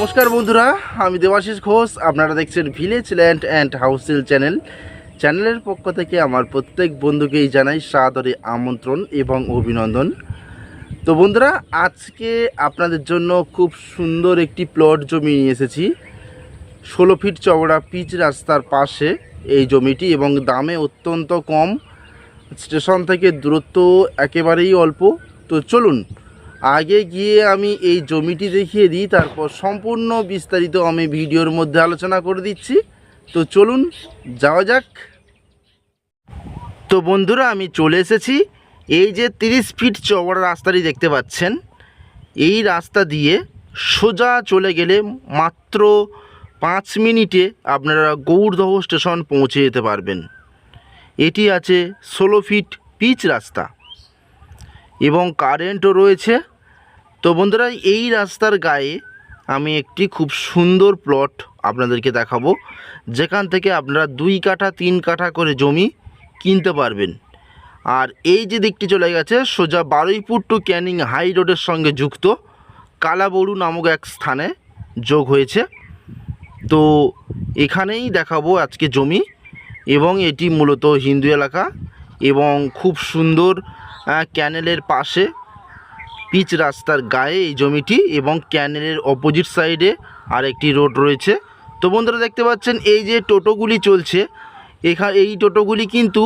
নমস্কার বন্ধুরা, আমি দেবাশিস ঘোষ। আপনারা দেখছেন ভিলেজ ল্যান্ড অ্যান্ড হাউসেল চ্যানেল চ্যানেলের পক্ষ থেকে আমার প্রত্যেক বন্ধুকেই জানাই সাদরে আমন্ত্রণ এবং অভিনন্দন। তো বন্ধুরা, আজকে আপনাদের জন্য খুব সুন্দর একটি প্লট জমি নিয়ে এসেছি। ষোলো ফিট চওড়া পিচ রাস্তার পাশে এই জমিটি এবং দামে অত্যন্ত কম। স্টেশন থেকে দূরত্ব একেবারেই অল্প। তো চলুন আগে গিয়ে আমি এই জমিটি দেখিয়ে দিই, তারপর সম্পূর্ণ বিস্তারিত আমি ভিডিওর মধ্যে আলোচনা করে দিচ্ছি। তো চলুন, যাওয়া যাক। তো বন্ধুরা, আমি চলে এসেছি। এই যে তিরিশ ফিট চওড়া রাস্তাটি দেখতে পাচ্ছেন, এই রাস্তা দিয়ে সোজা চলে গেলে মাত্র পাঁচ মিনিটে আপনারা গৌরদহ স্টেশন পৌঁছে যেতে পারবেন। এটি আছে ষোলো ফিট পিচ রাস্তা। এবং কারেন্টও রয়েছে। তো বন্ধুরা, এই রাস্তার গায়ে আমি একটি খুব সুন্দর প্লট আপনাদেরকে দেখাবো। যেখান থেকে আপনারা দুই কাঠা, তিন কাঠা করে জমি কিনতে পারবেন। আর এই যে দিকটি চলে গেছে, সোজা বারুইপুর টু ক্যানিং হাই রোডের সঙ্গে যুক্ত কালাবরু নামক এক স্থানে যোগ হয়েছে। তো এখানেই দেখাবো আজকে জমি এবং এটি মূলত হিন্দু এলাকা এবং খুব সুন্দর ক্যানেলের পাশে পিচ রাস্তার গায়ে এই জমিটি এবং ক্যানেলের অপোজিট সাইডে আর একটি রোড রয়েছে। তো বন্ধুরা দেখতে পাচ্ছেন, এই যে টোটোগুলি চলছে, এখা, এই টোটোগুলি কিন্তু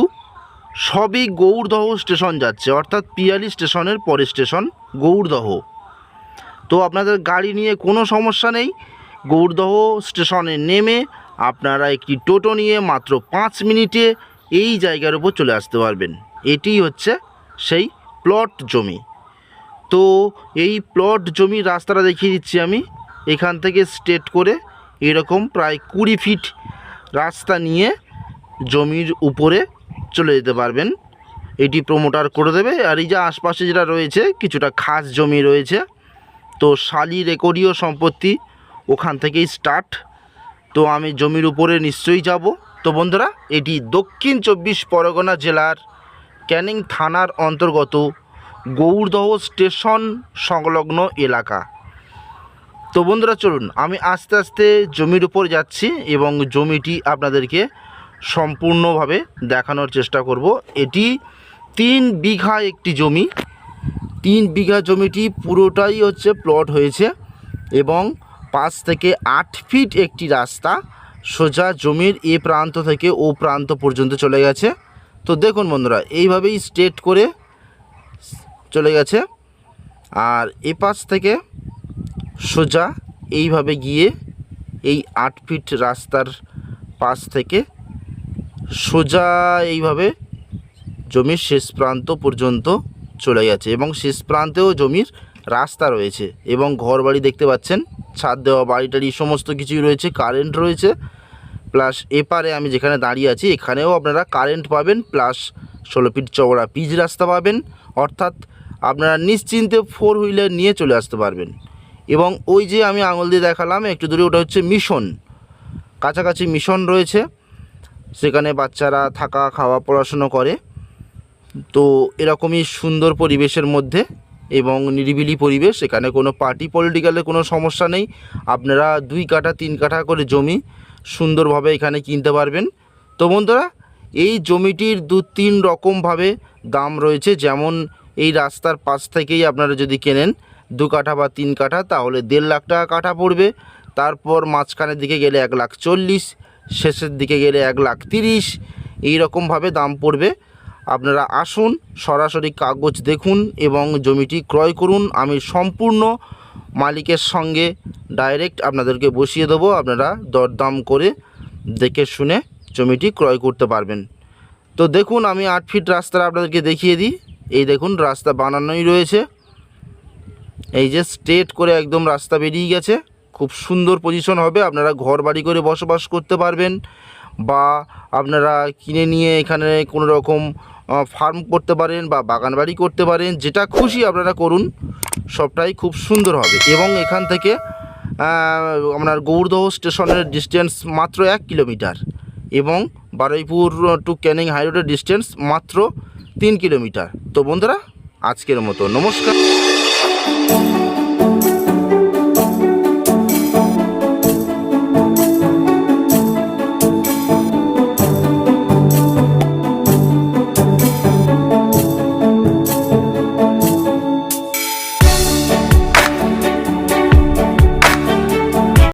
সবই গৌরদহ স্টেশন যাচ্ছে, অর্থাৎ পিয়ালি স্টেশনের পরে স্টেশন গৌরদহ তো আপনাদের গাড়ি নিয়ে কোনো সমস্যা নেই গৌরদহ স্টেশনে নেমে আপনারা একটি টোটো নিয়ে মাত্র পাঁচ মিনিটে এই জায়গার উপর চলে আসতে পারবেন। এটি হচ্ছে সেই প্লট জমি। তো এই প্লট জমির রাস্তাটা দেখিয়ে দিচ্ছি আমি। এখান থেকে স্ট্রেট করে এরকম প্রায় কুড়ি ফিট রাস্তা নিয়ে জমির উপরে চলে যেতে পারবেন। এটি প্রমোটার করে দেবে। আর এই যে আশপাশে যেটা রয়েছে, কিছুটা খাস জমি রয়েছে। তো শালি রেকর্ডীয় সম্পত্তি ওখান থেকেই স্টার্ট তো আমি জমির উপরে নিশ্চয়ই যাব। তো বন্ধুরা, এটি দক্ষিণ চব্বিশ পরগনা জেলার ক্যানিং থানার অন্তর্গত গৌরদহ স্টেশন সংলগ্ন এলাকা। তো বন্ধুরা, চলুন, আমি আস্তে আস্তে জমির উপর যাচ্ছি এবং জমিটি আপনাদেরকে সম্পূর্ণভাবে দেখানোর চেষ্টা করব। এটি তিন বিঘা একটি জমি। তিন বিঘা জমিটি পুরোটাই হচ্ছে প্লট হয়েছে এবং পাঁচ থেকে আট ফিট একটি রাস্তা সোজা জমির এ প্রান্ত থেকে ও প্রান্ত পর্যন্ত চলে গেছে। তো দেখুন বন্ধুরা, এইভাবেই স্ট্রেট করে চলে গেছে। আর এ পাশ থেকে সোজা এইভাবে গিয়ে এই আট ফিট রাস্তার পাশ থেকে সোজা এইভাবে জমির শেষ প্রান্ত পর্যন্ত চলে গেছে এবং শেষ প্রান্তেও জমির রাস্তা রয়েছে এবং ঘর বাড়ি দেখতে পাচ্ছেন, ছাদ দেওয়া বাড়ি টাড়ি সমস্ত কিছুই রয়েছে কারেন্ট রয়েছে। এপারে আমি যেখানে দাঁড়িয়ে আছি, এখানেও আপনারা কারেন্ট পাবেন প্লাস ষোলো ফিট চওড়া পিচ রাস্তা পাবেন। অর্থাৎ আপনারা নিশ্চিন্তে ফোর হুইলার নিয়ে চলে আসতে পারবেন। এবং ওই যে আমি আঙুল দিয়ে দেখালাম, একটু দূরে ওটা হচ্ছে মিশন কাছাকাছি মিশন রয়েছে। সেখানে বাচ্চারা থাকা, খাওয়া, পড়াশুনো করে। তো এরকমই সুন্দর পরিবেশের মধ্যে এবং নিরিবিলি পরিবেশ। এখানে কোনো পার্টি পলিটিক্যালের কোনো সমস্যা নেই। আপনারা দুই কাঠা, তিন কাঠা করে জমি সুন্দরভাবে এখানে কিনতে পারবেন। তো বন্ধুরা, এই জমিটির দু তিন রকমভাবে দাম রয়েছে। যেমন এই রাস্তার পাশ থেকেই আপনারা যদি কেনেন দু কাঠা বা তিন কাঠা, তাহলে দেড় লাখ টাকা কাঠা পড়বে। তারপর মাঝখানের দিকে গেলে এক লাখ চল্লিশ, শেষের দিকে গেলে এক লাখ তিরিশ, এই রকমভাবে দাম পড়বে। আপনারা আসুন, সরাসরি কাগজ দেখুন এবং জমিটি ক্রয় করুন। আমি সম্পূর্ণ মালিকের সঙ্গে ডাইরেক্ট আপনাদেরকে বসিয়ে দেবো। আপনারা দরদাম করে দেখে শুনে জমিটি ক্রয় করতে পারবেন। তো দেখুন, আমি আট ফিট রাস্তা আপনাদেরকে দেখিয়ে দিই। এই দেখুন, রাস্তা বানানোই রয়েছে। এই যে স্ট্রেট করে একদম রাস্তা বেরিয়ে গেছে। খুব সুন্দর পজিশন হবে। আপনারা ঘর বাড়ি করে বসবাস করতে পারবেন। বা আপনারা কিনে নিয়ে এখানে কোনো রকম ফার্ম করতে পারেন বা বাগান বাড়ি করতে পারেন, যেটা খুশি আপনারা করুন, সবটাই খুব সুন্দর হবে। এবং এখান থেকে আপনার গৌরদহ স্টেশনের ডিস্টেন্স মাত্র এক কিলোমিটার এবং বারুইপুর টু ক্যানিং হাইরোডের ডিস্টেন্স মাত্র তিন কিলোমিটার। তো বন্ধুরা, আজকের মতো নমস্কার।